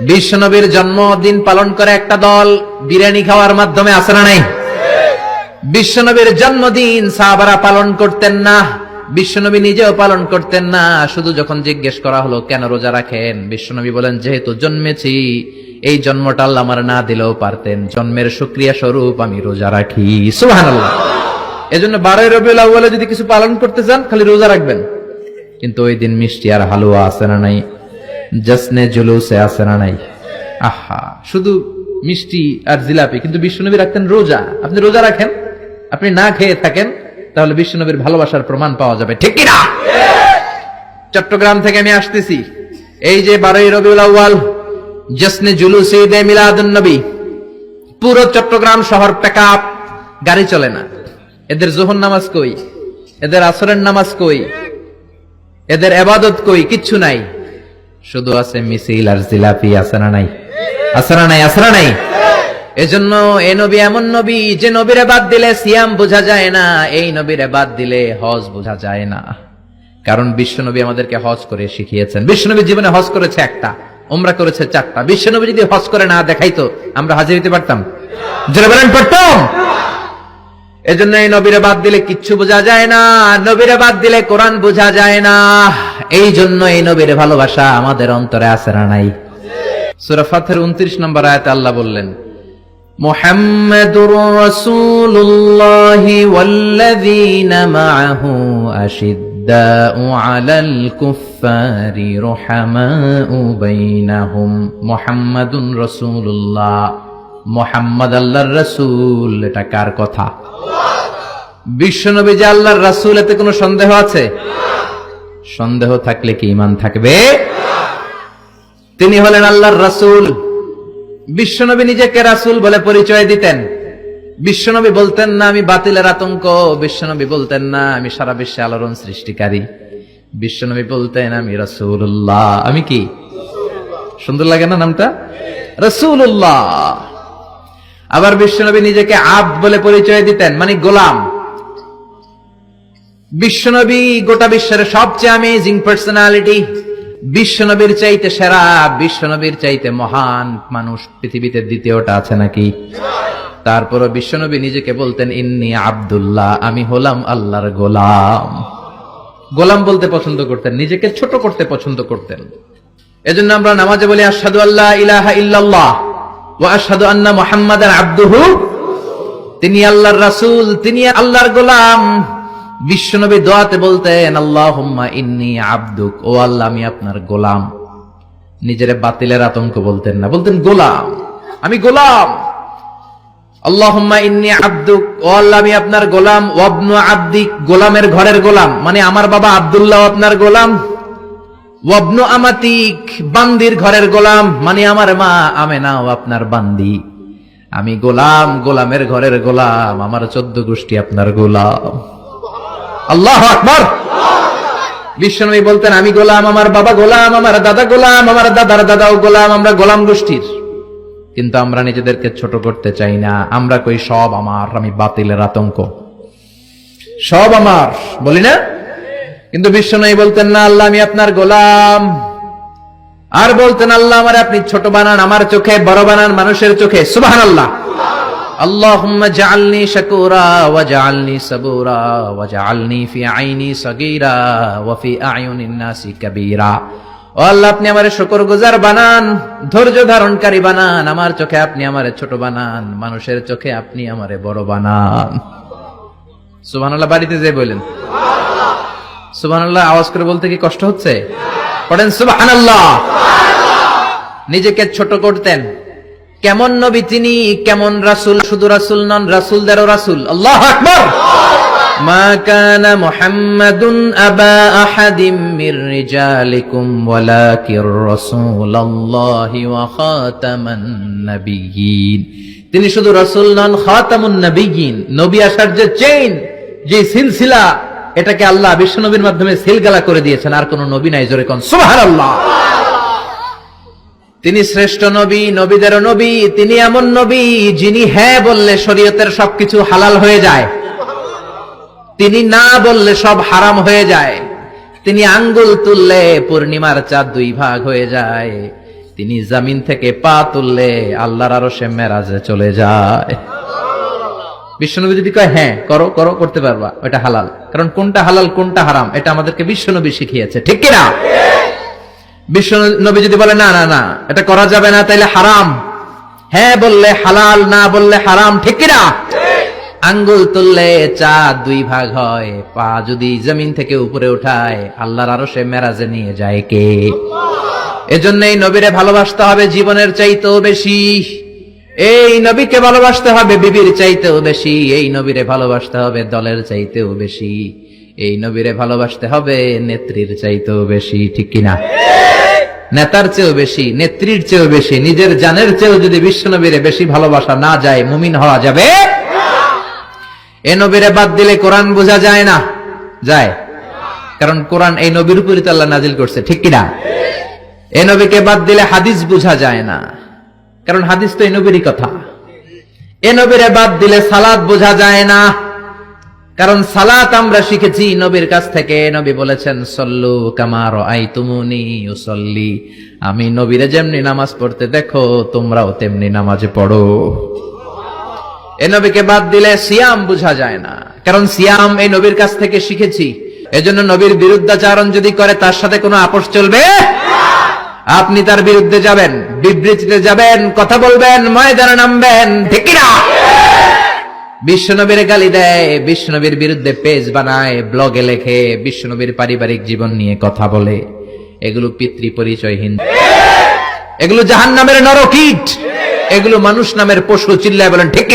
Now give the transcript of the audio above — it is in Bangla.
বিশ্বনবীর জন্মদিন পালন করে একটা দল বিরিয়ানি খাওয়ার মাধ্যমে আসে না নাই? বিশ্বনবীর জন্মদিন সাহাবারা পালন করতেন না, বিশ্বনবী নিজেও পালন করতেন না। শুধু যখন জিজ্ঞেস করা হলো, কেন রোজা রাখেন? বিশ্বনবী বলেন, যেহেতু জন্মেছি, এই জন্মটা আল্লাহ আমার না দিলেও পারতেন। জন্মের সুক্রিয়া স্বরূপ আমি রোজা রাখি। সুবহানাল্লাহ। এজন্য বারোই রবিউল যদি কিছু পালন করতে চান, খালি রোজা রাখবেন। কিন্তু ওই দিন মিষ্টি আর হালুয়া আছে না নাই? জসনে জুলুসে আছে না নাই? আহা, শুধু মিষ্টি আর জিলাপি, কিন্তু বিশ্বনবী রাখতেন রোজা। আপনি রোজা রাখেন, আপনি না খেয়ে থাকেন, তাহলে বিশ্বনবীর ভালোবাসার প্রমাণ পাওয়া যাবে। ঠিক কিনা? চট্টগ্রাম থেকে আমি আসতেছি। এই যে বারোই রবিউল আউ্বাল জসনে জুলুস ঈদে মিলাদুন নবী পুরো চট্টগ্রাম শহর পেকআপ গাড়ি চলে না। এদের জোহর নামাজ কই? এদের আসরের নামাজ কই? এদের এবাদত কই? কিচ্ছু নাই। শুধু আছে মিছিল আর জিলাপি আছে না নাই। আছে না নাই আছে না নাই। এজন্য এই নবী এমন নবী যে নবীরে বাদ দিলে সিয়াম বোঝা যায় না, এই নবীরে বাদ দিলে হজ বোঝা যায় না। কারণ বিশ্বনবী আমাদেরকে হজ করে শিখিয়েছেন। বিশ্বনবী জীবনে হজ করেছে একটা ওমরা করেছে চারটা। বিশ্বনবী যদি হজ করে না দেখাইতো, আমরা হাজির হইতে পারতাম? জোরে বলেন, পারতাম? এজন্য এই নবীরে বাদ দিলে কিচ্ছু বোঝা যায় না, নবীরে বাদ দিলে কোরআন বোঝা যায় না। এই জন্য এই নবীর ভালোবাসা আমাদের অন্তরে আছে না নাই। সূরা ফাতের 29 নম্বর আয়াতে আল্লাহ বললেন, মুহাম্মাদুর রাসূলুল্লাহি ওয়াল্লাযীনা মাআহু আশিদ্দাউ আলাল কুফফারি রুহামাউ বাইনাহুম। মুহাম্মাদুন রাসূলুল্লাহ। মোহাম্মদ আল্লাহর রাসূল, এটা কার কথা? বিশ্বনবী যে আল্লাহর রাসূল, এতে কোনো সন্দেহ আছে? সন্দেহ থাকলে কি ইমান থাকবে? তিনি হলেন আল্লাহর রাসূল। বিশ্বনবী নিজেকে রাসূল বলে পরিচয় দিতেন। বিশ্বনবী বলতেন, না, আমি বাতিলের আতঙ্ক। বিশ্বনবী বলতেন, না, আমি সারা বিশ্বে আলোড়ন সৃষ্টিকারী। বিশ্বনবী বলতেন, আমি রাসূলুল্লাহ। আমি কি? সুন্দর লাগে না নামটা? রাসূলুল্লাহ। আবার বিশ্বনবী নিজেকে আব বলে পরিচয় দিতেন মানে গোলাম। বিশ্বনবী গোটা বিশ্বের সবচেয়ে অ্যামেজিং পার্সোনালিটি বিশ্বনবীর চাইতে সেরা, বিশ্বনবীর চাইতে মহান মানুষ পৃথিবীতে দ্বিতীয়টা আছে নাকি? তারপরও বিশ্বনবী নিজেকে বলতেন, ইন্নি আব্দুল্লাহ, আমি হলাম আল্লাহর গোলাম। গোলাম বলতে পছন্দ করতেন, নিজেকে ছোট করতে পছন্দ করতেন। এজন্য আমরা নামাজে বলি আসাদু আল্লাহ ইলাহা ইল্লাল্লাহ। ওয়া আশহাদু আন্না তিনি আল্লাহর রাসূল, তিনি আল্লাহর গোলাম। বিশ্বনবী দোয়াতে বলতেন, আল্লাহুম্মা ইন্নী আবদুক। ও আল্লাহ, আমি আপনার গোলাম। নিজের বাতিলের আতঙ্ক বলতেন না। বলতেন, গোলাম, আমি গোলাম। আল্লাহুম্মা ইন্নী আবদুক। ও আমি আপনার গোলাম। ওয়াবনু আবদিক গোলামের ঘরের গোলাম। মানে আমার বাবা আব্দুল্লাহ আপনার গোলাম। ওয়াবনু আমাতিক, বান্দির ঘরের গোলাম। মানে আমার মা আমেনাও আপনার বান্দি। আমি গোলাম, গোলামের ঘরের গোলাম। আমার চোদ্দ গোষ্ঠী আপনার গোলাম। আল্লাহ আকবর! বিশ্বনবী বলতেন, আমি গোলাম, আমার বাবা গোলাম, আমার দাদা গোলাম, আমার দাদার দাদাও গোলাম, আমরা গোলাম গোষ্ঠীর। কিন্তু আমরা নিজেদেরকে ছোট করতে চাই না। আমরা কই সব আমার, আমি বাতিলের আতঙ্ক। সব আমার, বলি না? কিন্তু বিশ্বনবী বলতেন না আল্লাহ আমি আপনার গোলাম আর বলতেন আল্লাহ আমার আপনি ছোট বানান আমার চোখে বড় বানান মানুষের চোখে সুবাহান আল্লাহ اللهم اجعلني شكورا واجعلني صبورا واجعلني في عيني صغيرا وفي اعين الناس كبيرا ও আল্লাহ আপনি আমার শুকর গুজার বানান ধৈর্য ধারণকারী বানান আমার চোখে আপনি আমারে ছোট বানান মানুষের চোখে আপনি আমারে বড় বানান সুবহানাল্লাহ বাড়িতে যে বলেন সুবহানাল্লাহ, আওয়াজ করে বলতে কি কষ্ট হচ্ছে? পড়েন সুবহানাল্লাহ। নিজেকে ছোট করতেন। কেমন নবী তিনি, কেমন রাসূল? শুধু রাসূল নন, রাসূলদেরও রাসূল। আল্লাহু আকবার! তিনি শুধু রাসূল নন, খাতামুন নাবিয়্যিন। নবী আসার যে চেইন যে সিলসিলা এটাকে আল্লাহ বিশ্বনবীর মাধ্যমে সিলগালা করে দিয়েছেন, আর কোন নবী নাই জোরে কোন। সুবহানাল্লাহ। তিনি শ্রেষ্ঠ নবী নবীদের নবী, তিনি এমন নবী যিনি হ্যাঁ বললে শরীয়তের সবকিছু হালাল হয়ে যায়। তিনি না বললে সব হারাম হয়ে যায়। তিনি আঙ্গুল তুললে পূর্ণিমার চাঁদ দুই ভাগ হয়ে যায়। তিনি জামিন থেকে পা তুললে আল্লাহর আরও সে মেরাজে চলে যায়। বিশ্বনবী যদি কয় হ্যাঁ করো করো, করতে পারবা ওটা হালাল। কারণ কোনটা হালাল, কোনটা হারাম, এটা আমাদেরকে বিশ্বনবী শিখিয়েছে, ঠিক কিনা বিশ্বনবী যদি বলে, না না না, এটা করা যাবে না, তাইলে হারাম। হ্যাঁ বললে হালাল, না বললে হারাম, ঠিক কিনা আঙ্গুল তুললে চা দুই ভাগ হয়, পা যদি জমিন থেকে উপরে উঠায়, আল্লাহর আরও সে মেরাজে নিয়ে যায় কে? এজন্য এই নবীরে ভালোবাসতে হবে, জীবনের চাইতেও বেশি। এই নবীকে ভালোবাসতে হবে বিবির চাইতেও বেশি, এই নবীরে ভালোবাসতে হবে দলের চাইতেও বেশি, এই নবীরে ভালোবাসতে হবে নেত্রীর চাইতেও বেশি, ঠিক কিনা নেতার চেয়েও বেশি, নেত্রীর চেয়েও বেশি, নিজের জানের চেয়েও যদি বিশ্ব নবীরে বেশি ভালোবাসা না যায়, মুমিন হওয়া যাবে? এ নবীরে বাদ দিলে কোরআন বোঝা যায় না। যায়। কারণ কোরআন এই নবীর উপরই তো আল্লাহ নাজিল করছে, ঠিক কিনা এ নবীকে বাদ দিলে হাদিস বোঝা যায় না। কারণ হাদিস তো এই নবীরই কথা। এ নবীরে বাদ দিলে সালাদ বোঝা যায় না। কারণ সালাত আমরা শিখেছি নবীর কাছ থেকে। নবী বলেছেন, সল্লু কামার আই তুমুনি উসল্লি আমি নবীরে যেমনি নামাজ পড়তে দেখো, তোমরাও তেমনি নামাজে পড়ো। এ নবীকে বাদ দিলে সিয়াম বোঝা যায় না। কারণ সিয়াম এই নবীর কাছ থেকে শিখেছি। এজন্য নবীর বিরুদ্ধাচারণ যদি করে, তার সাথে কোনো আপোষ চলবে? আপনি তার বিরুদ্ধে যাবেন, বিবৃতিতে যাবেন, কথা বলবেন, ময়দানে নামবেন বিশ্বনবীর গালি দেয়, বিশ্বনবীর বিরুদ্ধে পেজ বানায়, ব্লগে লেখে, বিশ্বনবীর পারিবারিক জীবন নিয়ে কথা বলে। এগুলো পিতৃ পরিচয়হীন। এগুলো জাহান নামের নরকিট। এগুলো মানুষ নামের পশু চিল্লায় বলেন, ঠিক